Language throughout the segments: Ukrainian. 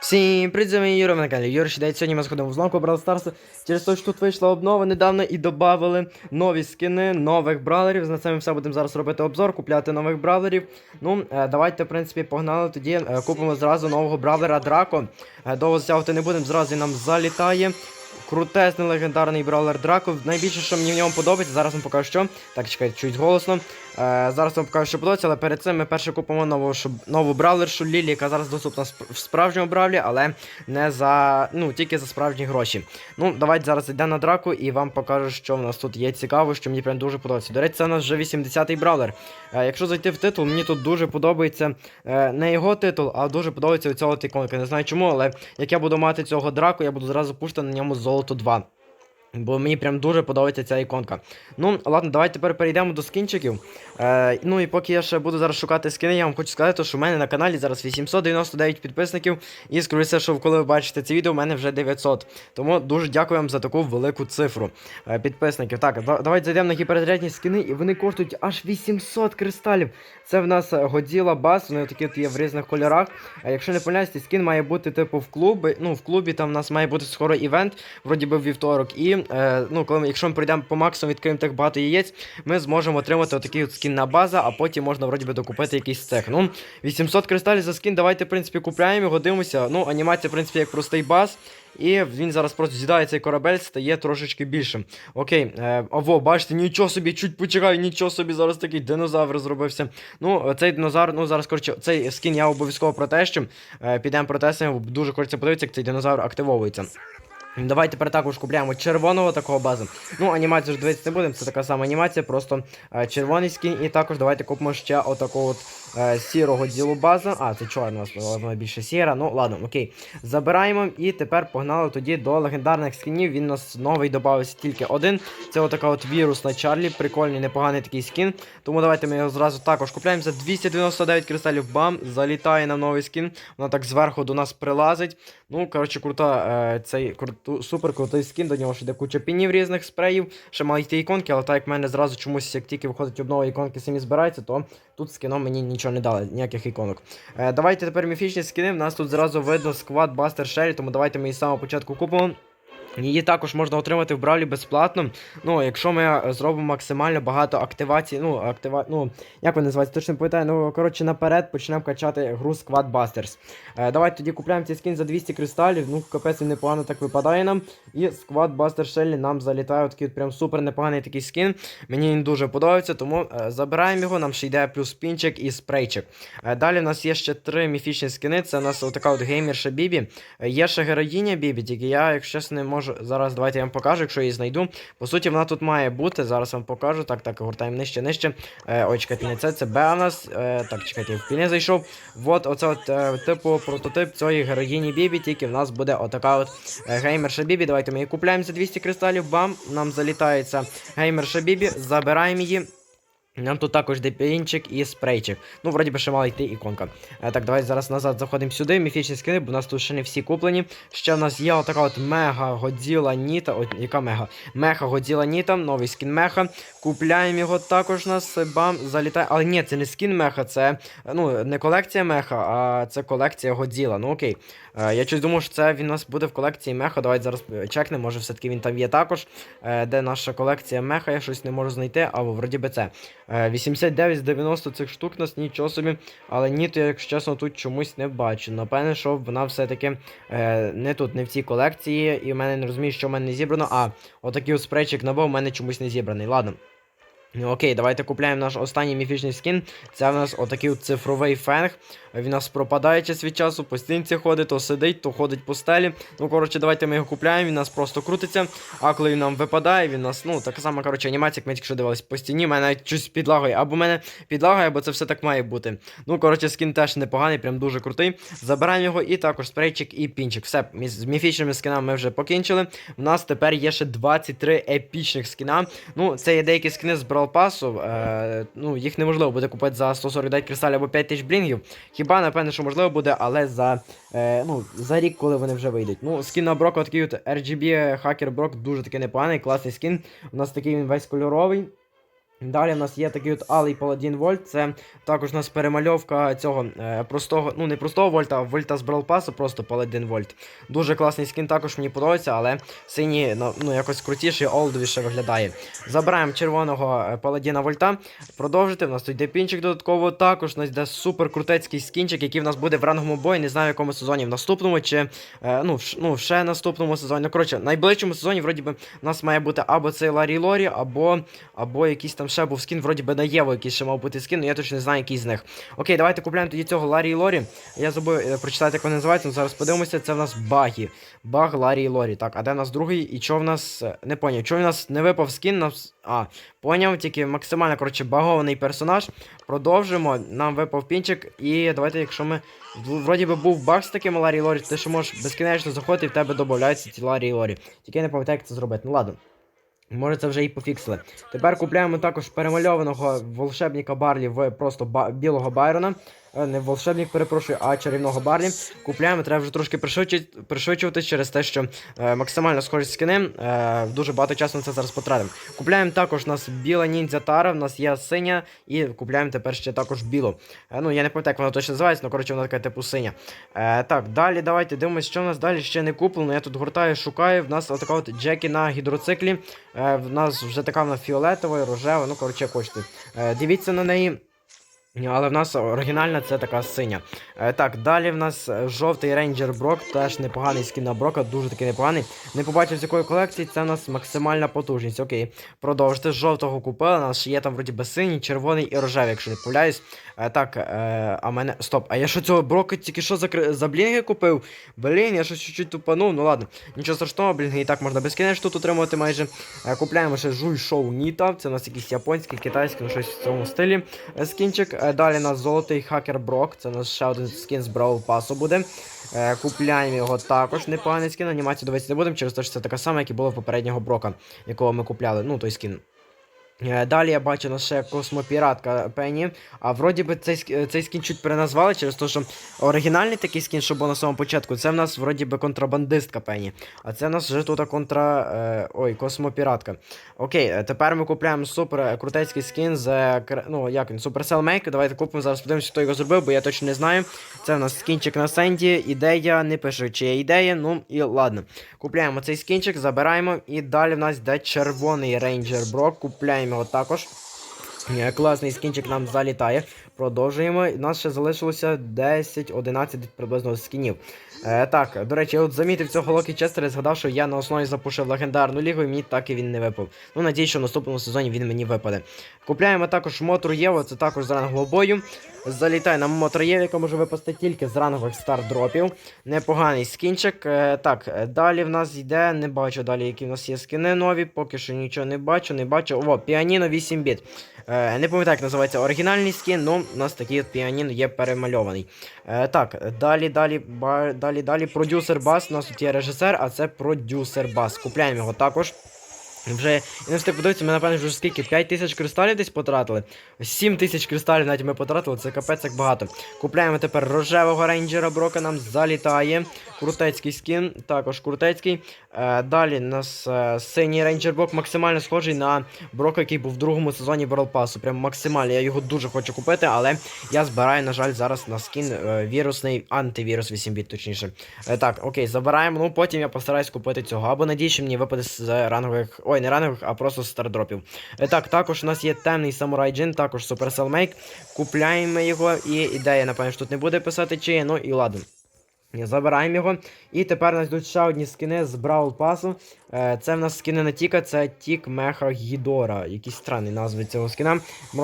Всім привіт, з вами Юра на каналі. Юра Шідець. Сьогодні ми сходимо в зламку Brawl Stars. Через те, що тут вийшла обнова недавно і додали нові скини нових бравлерів. На це ми все будемо зараз робити обзор, купляти нових бравлерів. Ну, е, давайте, в принципі, погнали. Тоді е, купимо зразу нового бравлера Драко. Е, довго затягувати не будемо, зразу нам залітає. Крутесний легендарний бравлер Драко. Найбільше, що мені в ньому подобається, зараз вам покажу що. Так, чекайте, чуть голосно. Е, зараз вам покажу, що подобається, але перед цим ми перше купимо нову, нову бравлершу Лілі, яка зараз доступна в справжньому бравлі, але не за. ну, тільки за справжні гроші. Ну, давайте зараз йдемо на драку і вам покажу, що в нас тут є цікаво, що мені прям дуже подобається. До речі, це у нас вже 80-й бравлер. Е, якщо зайти в титул, мені тут дуже подобається е, не його титул, а дуже подобається цього іконка. Не знаю чому, але як я буду мати цього драку, я буду зразу пушити на ньому золото 2. Бо мені прям дуже подобається ця іконка. Ну, ладно, давайте тепер перейдемо до скінчиків. Е, ну і поки я ще буду зараз шукати скини, я вам хочу сказати, що в мене на каналі зараз 899 підписників. І скоріше, що коли ви бачите це відео, в мене вже 900. Тому дуже дякую вам за таку велику цифру е, підписників. Так, да- давайте зайдемо на гіперзарядні скини, і вони коштують аж 800 кристалів. Це в нас Годіла Бас, вони такі от є в різних кольорах. А якщо не помиляюсь, скін має бути типу в клубі. Ну, в клубі там в нас має бути скоро івент, вроді би в вівторок. І е, ну, коли якщо ми пройдемо по максимуму, відкриємо так багато яєць, ми зможемо отримати отакий от скін на база, а потім можна вроді би докупити якийсь цех. Ну, 800 кристалів за скін, давайте, в принципі, купляємо його, дивимося. Ну, анімація, в принципі, як простий баз. І він зараз просто з'їдає цей корабель, стає трошечки більшим. Окей, е, ово, бачите, нічого собі, чуть почекаю, нічого собі, зараз такий динозавр зробився. Ну, цей динозавр, ну зараз, коротше, цей скін я обов'язково протещу. Е, підемо протестуємо, бо дуже хочеться подивитися, як цей динозавр активовується. Давайте тепер також купляємо червоного такого базу. Ну, анімацію ж дивитися не будемо, це така сама анімація, просто е, червоний скін. І також давайте купимо ще отакого от е, сірого ділу базу. А, це чорна, вона більше сіра. Ну, ладно, окей. Забираємо і тепер погнали тоді до легендарних скінів. Він у нас новий додався тільки один. Це отака от вірусна Чарлі. Прикольний, непоганий такий скін. Тому давайте ми його зразу також купляємо за 299 кристалів. Бам! Залітає нам новий скін. Вона так зверху до нас прилазить. Ну, коротше, крута, е, цей круту, супер крутий скін. До нього ще йде куча пінів різних спреїв. Ще мали йти іконки, але так як в мене зразу чомусь, як тільки виходить обнова іконки самі збираються, то тут скіном мені нічого не дали, ніяких іконок. Е, давайте тепер міфічні скини. В нас тут зразу видно сквад Бастер шері, тому давайте ми її з самого початку купимо. Її також можна отримати в бравлі безплатно. Ну, якщо ми е, зробимо максимально багато активацій, ну, актива... ну, як вони називаються, точно не пам'ятаю, ну, коротше, наперед почнемо качати гру Squad Busters. Е, давайте тоді купляємо цей скін за 200 кристалів, ну, капець він непогано так випадає нам. І Squad Buster Shelly нам залітає такий от прям супер непоганий такий скін. Мені він дуже подобається, тому е, забираємо його, нам ще йде плюс пінчик і спрейчик. Е, далі в нас є ще три міфічні скини, це у нас отака от геймерша Бібі. Е, є ще героїня Бібі, тільки я, якщо чесно, не можу. Зараз давайте я вам покажу, якщо її знайду. По суті, вона тут має бути. Зараз вам покажу. Так, так, гуртаємо нижче, нижче. Е, ой, чекайте, не це, це Б. Е, так, чекайте, я в піни зайшов. Вот, оце от, е, типу, прототип цієї героїні Бібі, тільки в нас буде отака от е, геймерша Бібі. Давайте ми її купляємо за 200 кристалів. Бам! Нам залітається геймерша Бібі, забираємо її. Нам тут також де пінчик і спрейчик. Ну, вроді би ще мала йти іконка. Е, так, давайте зараз назад заходимо сюди. Міфічні скини, бо у нас тут ще не всі куплені. Ще в нас є отака от мега Годзіла Ніта. От, яка мега? Меха Годзіла Ніта, новий скін меха. Купляємо його також у нас. Залітає. Але ні, це не скін меха, це ну, не колекція меха, а це колекція Годзіла. Ну окей. Е, я щось думав, що це він у нас буде в колекції меха. Давайте зараз чекнемо, може все-таки він там є також. Е, де наша колекція меха, я щось не можу знайти, або вроді би це. Е, 89 з 90 цих штук нас нічого собі. Але ні, то, якщо чесно, тут чомусь не бачу. Напевне, що вона все-таки е, не тут, не в цій колекції, і в мене не розумію, що в мене не зібрано. А, отакий от спрейчик набав в мене чомусь не зібраний. Ладно. Ну, окей, давайте купляємо наш останній міфічний скін. Це в нас отакий цифровий фенг. Він у нас пропадає час від часу, по стінці ходить, то сидить, то ходить по стелі. Ну, коротше, давайте ми його купляємо, він у нас просто крутиться. А коли він нам випадає, він у нас, ну, така сама, коротше, анімація, як ми тільки що дивились по стіні, мене щось підлагає. Або мене підлагає, або це все так має бути. Ну, коротше, скін теж непоганий, прям дуже крутий. Забираємо його і також спрейчик і пінчик. Все, з міфічними скінами ми вже покінчили. У нас тепер є ще 23 епічних скіна. Ну, це є деякі скини з Brawl Pass, е, ну, їх неможливо буде купити за 149 кристалів або 5 тисяч блінгів. Хіба, напевне, що можливо буде, але за, е, ну, за рік, коли вони вже вийдуть. Ну, скін на Брока, такий от RGB Hacker Брок, дуже такий непоганий, класний скін. У нас такий він весь кольоровий. Далі в нас є такий от Алий Паладін Вольт. Це також у нас перемальовка цього е, простого, ну не простого вольта, а вольта з Бралпасу, просто Паладін Вольт. Дуже класний скін, також мені подобається, але синій ну, ну якось крутіше, олдовіше виглядає. Забираємо червоного е, Паладіна Вольта. Продовжити. В нас тут йде пінчик додатково. Також у нас йде супер крутецький скінчик, який в нас буде в ранговому бої. Не знаю, в якому сезоні в наступному, чи е, ну, в, ну, ще наступному сезоні. Ну, коротше, в найближчому сезоні, вроді би, у нас має бути або цей Ларі Лорі, або, або якийсь там ще був скін, вроді би на Єву якийсь ще мав бути скін, але я точно не знаю, який з них. Окей, давайте купляємо тоді цього Ларі Лорі. Я забув е, прочитати, як вони називаються, ну зараз подивимося. Це в нас баги. Баг Ларі Лорі. Так, а де в нас другий? І що в нас. е, Не поняв, чого в нас не випав скін? Нас... А, поняв, тільки максимально, коротше, багований персонаж. Продовжимо. Нам випав пінчик. І давайте, якщо ми. Вроді би був баг з таким Ларі Лорі, ти що можеш безкінечно заходити і в тебе додаються ці Ларі Лорі. Тільки я не пам'ятаю, як це зробити. Ну ладно. Може це вже і пофіксили. Тепер купляємо також перемальованого волшебника Барлі в просто ба- білого Байрона. Е, Не волшебник, перепрошую, а чарівного Барлі. Купляємо, треба вже трошки пришвидшувати через те, що е, максимально схожі скини. Е, дуже багато часу на це зараз потратимо. Купляємо також у нас біла ніндзя Тара, в нас є синя, і купляємо тепер ще також білу. Е, ну, я не пам'ятаю, як вона точно називається, але коротше вона така типу синя. Е, так, далі давайте дивимося, що в нас далі ще не куплено. Я тут гуртаю, шукаю. В нас отака от Джекі на гідроциклі. Е, в нас вже така вона фіолетова, рожева, ну коротше, хочете. Е, дивіться на неї. Але в нас оригінальна це така синя. Е, так, далі в нас е, жовтий рейнджер Брок, теж непоганий скін на Брока, дуже такий непоганий. Не побачив з якої колекції, це в нас максимальна потужність. Окей, продовжити. З жовтого купили. У нас є там вроді би синій, червоний і рожевий, якщо не помиляюсь. Е, так, а мене. Стоп, а я що цього Брока тільки що закри... за блінги купив? Блін, я щось чуть-чуть тупанув, ну ладно. Нічого страшного, блінги і так можна безкінечно тут отримувати майже. Купляємо ще Жуй Шоу Ніта. Це у нас якийсь японський, китайський, ну щось в цьому стилі. Скінчик. Е, Далі у нас золотий хакер Брок. Це у нас ще один скін з Brawl Pass буде. Е, Купляємо його також. Непоганий скін. Анімацію дивитися не будемо, через те, що це така сама, як і було в попереднього Брока, якого ми купляли. Ну, той скін. Е, Далі я бачу ще космопіратка Пенні. А вроді би цей, цей скін чуть переназвали через те, що оригінальний такий скін, що був на самому початку, це в нас вроді би контрабандистка Пенні. А це в нас вже тут контра. Е, ой, космопіратка. Окей, е, тепер ми купляємо супер крутецький скін з. Ну, як він, Supercell. Давайте купимо зараз, подивимося, хто його зробив, бо я точно не знаю. Це в нас скінчик на Сенді. Ідея, не пишу, чи є ідея. Ну і ладно. Купляємо цей скінчик, забираємо. І далі в нас йде червоний рейнджер Брок. Купляємо його також. Е, Класний скінчик нам залітає. Продовжуємо. У нас ще залишилося 10-11 приблизно скінів. Е, так, до речі, я от замітив цього Локі Честера згадав, що я на основі запушив легендарну лігу, і мені так і він не випав. Ну, надіюсь, що в наступному сезоні він мені випаде. Купляємо також Мотру Єву, це також з рангового бою. Залітає нам Мотра яка може випасти тільки з рангових стардропів. Непоганий скінчик. Е, так, е, далі в нас йде, не бачу далі, які в нас є скини нові, поки що нічого не бачу, не бачу. О, Піаніно 8 біт. Е, не пам'ятаю, як називається оригінальний скін, ну у нас такий от піаніно є перемальований. Так, далі, далі, далі, далі. Продюсер бас. У нас тут є режисер, а це продюсер бас. Купляємо його також. Вже я не встиг подивитися, ми напевно вже скільки? 5 тисяч кристалів десь потратили. 7 тисяч кристалів навіть ми потратили, це капець як багато. Купляємо тепер рожевого рейнджера Брока, нам залітає. Крутецький скін, також крутецький. Е, далі нас е, синій рейнджер Брок максимально схожий на Брока, який був в другому сезоні Pass. Прям максимально. Я його дуже хочу купити, але я збираю, на жаль, зараз на скін е, вірусний антивірус 8 біт, точніше. Е, так, окей, забираємо. Ну потім я постараюсь купити цього. Або надію, що мені випаде з рангових. Ой, не рангових, а просто з стардропів. Е, так, також у нас є темний самурай джин, також Supercell Make. Купляємо його, і ідея, напевно, що тут не буде писати чи ну і ладно. Забираємо його. І тепер у нас йдуть ще одні скини з Браул Пасу. Е, Це в нас скини на Тіка, це Тік Меха Гідора. Якісь странні назви цього скина. М-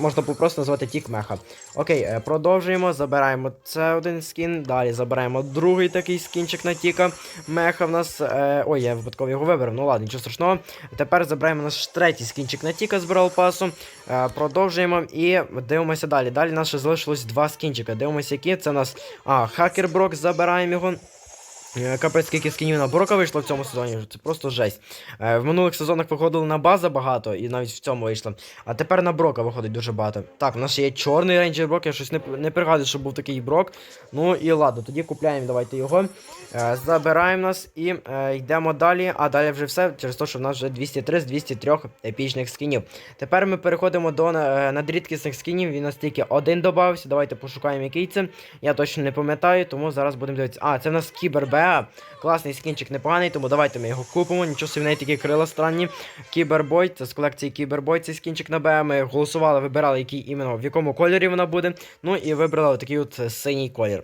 можна просто назвати Тік Меха. Окей, е, продовжуємо. Забираємо це один скін. Далі забираємо другий такий скінчик на Тіка. Меха в нас. Е, ой, я випадково його вибрав. Ну ладно, нічого страшного. Тепер забираємо наш третій скінчик на Тіка з Браул Пасу. Продовжуємо і дивимося далі. Далі нас залишилось два скінчика. Дивимося, які. Це у нас. А, Хакер Брок, забираємо його. Е, Капець, скільки скінів на Брока вийшло в цьому сезоні, це просто жесть. Е, В минулих сезонах виходило на база багато, і навіть в цьому вийшло. А тепер на Брока виходить дуже багато. Так, у нас ще є чорний рейнджер Брок, я щось не, не пригадую, що був такий Брок. Ну і ладно, тоді купляємо давайте його. Е, Забираємо нас і йдемо далі. А далі вже все, через те, що в нас вже 203 з 203 епічних скінів. Тепер ми переходимо до надрідкісних скінів. Він у нас тільки один додався. Давайте пошукаємо, який це. Я точно не пам'ятаю, тому зараз будемо дивитися. А, це в нас Кібер Беа. Класний скінчик непоганий, тому давайте ми його купимо. Нічого собі в неї такі крила странні. Кібербой, це з колекції Кібербой, цей скінчик на Беа. Ми голосували, вибирали, який іменно в якому кольорі вона буде. Ну і вибрали такий от е, синій колір.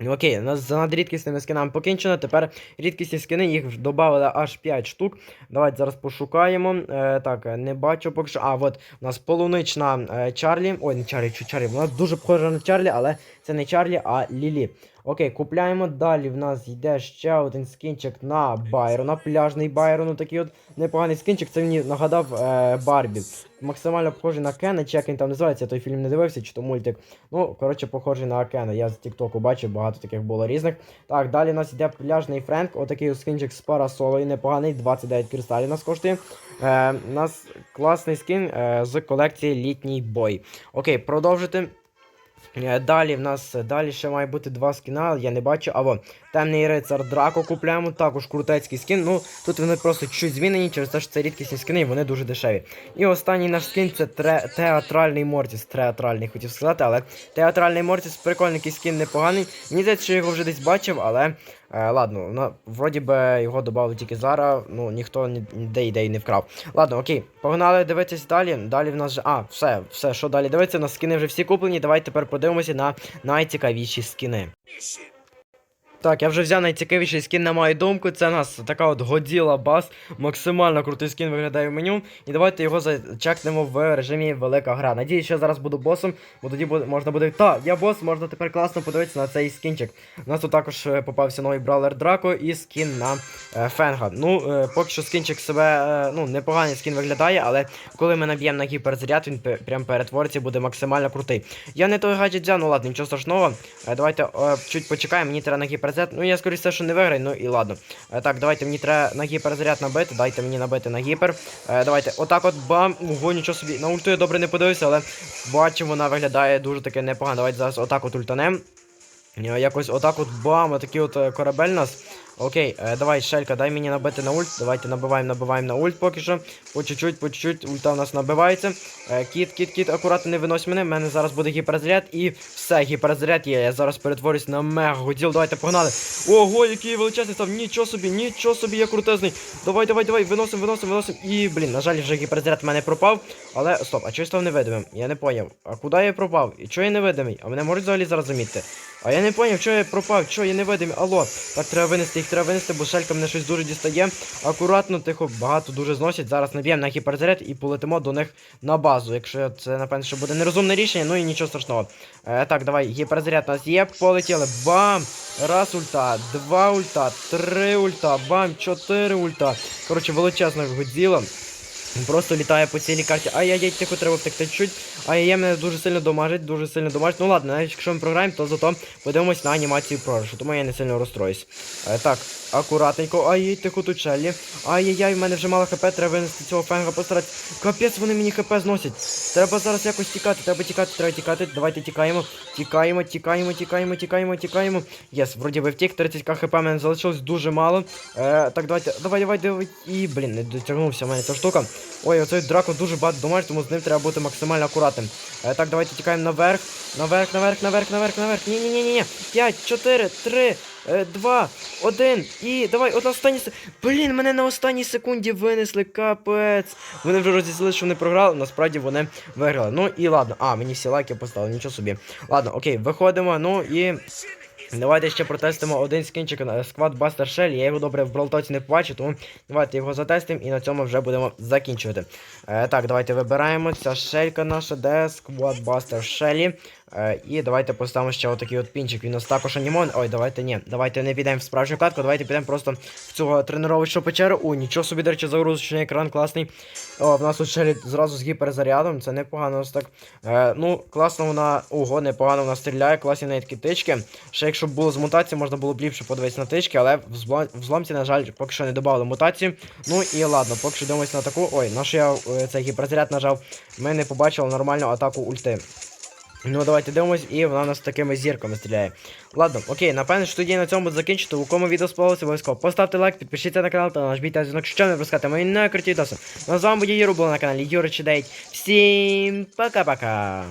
Ну окей, нас за надрідкісними скинами покінчено. Тепер рідкісні скини, їх додали аж 5 штук. Давайте зараз пошукаємо. Е, так, е, не бачу поки що. А, от у нас полунична е, Чарлі. Ой, не Чарлі, чи Чарлі. Вона дуже схожа на Чарлі, але це не Чарлі, а Лілі. Окей, купляємо. Далі в нас йде ще один скінчик на Байрона. Пляжний Байрон. Такий от непоганий скінчик. Це мені нагадав е, Барбі. Максимально похожий на Кена, чи як він там називається, я той фільм не дивився, чи то мультик. Ну, коротше, похожий на Кена. Я з Тіктоку бачив, багато таких було різних. Так, далі у нас йде пляжний Френк. Отакий от скінчик з парасолою, непоганий, 29 кристалів нас коштує. Е, у нас класний скін е, з колекції літній бой. Окей, продовжити. Е, Далі в нас далі ще має бути два скіна, я не бачу. Або темний рицар Драко купляємо, також крутецький скін. Ну тут вони просто чуть змінені через те, що це рідкісні скіни, і вони дуже дешеві. І останній наш скін це тре, театральний Мортіс. Театральний хотів сказати, але театральний Мортіс, прикольний скін непоганий. Мені здається, що я його вже десь бачив, але е, ладно, ну, вроді би його додали тільки зараз, ну ніхто ніде ідеї не вкрав. Ладно, окей, погнали дивитись далі. Далі в нас же. А, все, все, що далі дивиться, у нас скини вже всі куплені. Давайте тепер подивимося на найцікавіші скини. Так, я вже взяв найцікавіший скін на мою думку. Це у нас така от Годзіла Бас. Максимально крутий скін виглядає в меню. І давайте його зачекнемо в режимі велика гра. Надіюсь, що я зараз буду босом, бо тоді можна буде. Та, я бос, можна тепер класно подивитися на цей скінчик. У нас тут також е, попався новий бравлер Драко і скін на е, Фенга. Ну, е, поки що скінчик себе, е, ну, непоганий скін виглядає, але коли ми наб'ємо на гіперзаряд, він прям перетвориться буде максимально крутий. Я не той гаджет взяв, ну ладно, нічого страшного. Е, давайте е, чуть почекаємо, мені треба на гіперзаряд. Ну я скоріше що не виграю, ну і ладно. Е, так, давайте мені треба на гіперзаряд набити, дайте мені набити на гіпер. Е, давайте, отак от бам. Ого, нічого собі. На ульту я добре не подивився, але бачимо, вона виглядає дуже таки непогано. Давайте зараз отак от ультанем. Е, Якось отак от бам, отакий от корабель нас. Окей, е, давай, Шелька, дай мені набити на ульт. Давайте набиваємо, набиваємо на ульт поки що. По чуть-чуть, по чуть-чуть, ульта у нас набивається. Е, кіт, кіт, кіт, акуратно не винось мене. У мене зараз буде гіперзаряд і все, гіперзаряд є. Я зараз перетворюсь на мега годіл. Давайте погнали. Ого, який величезний став. Нічого собі, нічого собі, я крутезний. Давай, давай, давай, виносим, виносим, виносим. І, блін, на жаль, вже гіперзаряд в мене пропав. Але стоп, а чого став невидимим? Я не поняв. А куди я пропав? І чого я невидимий? А мене можуть взагалі зараз замітити? А я не поняв, чого я пропав, чого я невидимий. Алло, так треба винести, їх треба винести, бо шелька мене щось дуже дістає. Акуратно, тихо, багато дуже зносять. Зараз наб'ємо на гіперзаряд і полетимо до них на базу. Якщо це, напевно, що буде нерозумне рішення, ну і нічого страшного. Е, так, давай, гіперзаряд у нас є, полетіли. Бам! Раз ульта, два ульта, три ульта, бам, чотири ульта. Коротше, величезно годзіла. Він Просто літає по цілій карті. Ай-яй-яй, тихо треба втекти чуть. Ай-яй, мене дуже сильно домажить, дуже сильно домажить. Ну ладно, навіть якщо ми програємо, то зато подивимось на анімацію програшу, тому я не сильно розстроюсь. Е, так, акуратненько. Ай-яй, тихо тут челі. Ай-яй-яй, в мене вже мало хп, треба винести цього фенга постаратися. Капець, вони мені хп зносять. Треба зараз якось тікати, треба тікати, треба тікати. Давайте тікаємо. Тікаємо, тікаємо, тікаємо, тікаємо, тікаємо. Єс, вроді би втік, 30к хп мене залишилось дуже мало. Е, так, давайте, давай, давай, давай. І, блін, не дотягнувся в мене ця штука. Ой, оцей драко дуже багато домажить, тому з ним треба бути максимально акуратним. Е, так, давайте тікаємо наверх. Наверх, наверх, наверх, наверх, наверх. Ні, ні, ні, ні, ні. 5, 4, 3, 2, 1. І давай, от на останній Блін, мене на останній секунді винесли, капець. Вони вже розізлили, що вони програли, насправді вони виграли. Ну і ладно. А, мені всі лайки поставили, нічого собі. Ладно, окей, виходимо, ну і. Давайте ще протестимо один скінчик на Squad Buster Shell. Я його добре в Бралтоці не побачу, тому давайте його затестимо і на цьому вже будемо закінчувати. Е, так, давайте вибираємо. Ця шелька наша, де Squad Buster Shelly. Е, і давайте поставимо ще отакий от пінчик. Він у нас також анімон. Ой, давайте ні. Давайте не підемо в справжню катку, давайте підемо просто в цю тренувальну печеру. О, нічого собі, до речі, загрузочний екран класний. О, в нас тут ще зразу з гіперзарядом, це непогано ось так. Е, ну, класно вона. Ого, непогано вона стріляє, класні неї такі тички. Ще якщо б було з мутації, можна було б ліпше подивитися на тички, але в зло- в зломці, на жаль, поки що не додали мутації. Ну і ладно, поки що дивимося на таку. Ой, наш я е, цей гіперзаряд нажав. Ми не побачили нормальну атаку ульти. Ну, давайте дивимось, і вона нас такими зірками стріляє. Ладно, окей, напевно, що тоді на цьому буду закінчити. У кому відео сподобалося, обов'язково поставте лайк, підпишіться на канал та нажміть на дзвінок, щоб не пропускати мої найкруті відоси. Ну, з вами буде Юра, був на каналі Юра Чидейт. Всім пока-пока!